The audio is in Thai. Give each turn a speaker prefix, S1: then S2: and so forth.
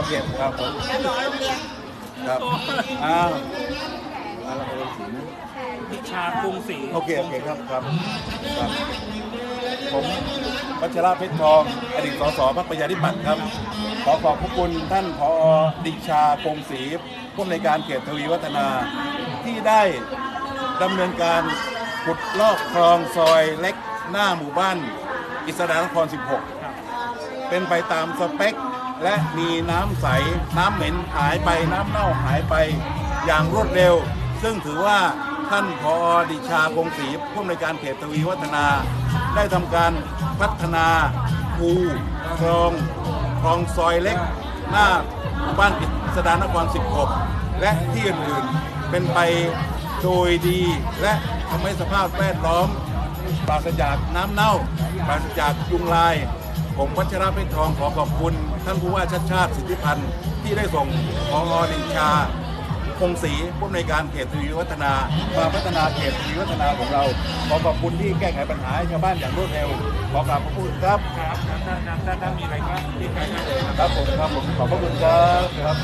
S1: อเคครับผมครับอ้าวมาแล้วสีนะ
S2: พิชากรุงศรี
S1: โอเคโอเคครับครับครับ ผมวัชระเพชรทอง อดีตสสพรรคประชาธิปัตย์ครับ ขอขอบพระคุณท่านผอดิชาคงศรีผู้อำนการเขตทวีวัฒนาที่ได้ดำเนินการขุดลอกคลองซอยเล็กหน้าหมู่บ้าน อิสระนคร 16 เป็นไปตามสเปค และมีน้ำใส น้ำเหม็นหายไปน้ำเน่าหายไปอย่างรวดเร็ว ซึ่งถือว่าท่านพอดิชาคงศรีผู้อำนวยการเขตทวีวัฒนา ได้ทำการพัฒนาคูคลองคลองซอยเล็ก หน้าบ้านอิสดานคร 16 และที่อื่นๆเป็นไปโดยดีและทำให้สภาพแวดล้อมปราศจากน้ำเน่าปราศจากยุงลาย ผมวัชระเพชรทองขอขอบคุณท่านผู้ว่าชาติชาติสิทธิพันธ์ที่ได้ส่งพอดิชาคงศรีผู้อำนวยการเขตทวีวัฒนามาพัฒนาเขตทวีวัฒนาของเรา ขอขอบคุณที่แก้ไขปัญหาให้ชาวบ้านอย่างรวดเร็ว ขอกราบขอบคุณครับ
S2: ครับท่านท่านมีอะไรก็รีบไปได้เลยครับ
S1: ครับผมครับผมขอบพระคุณครับครับ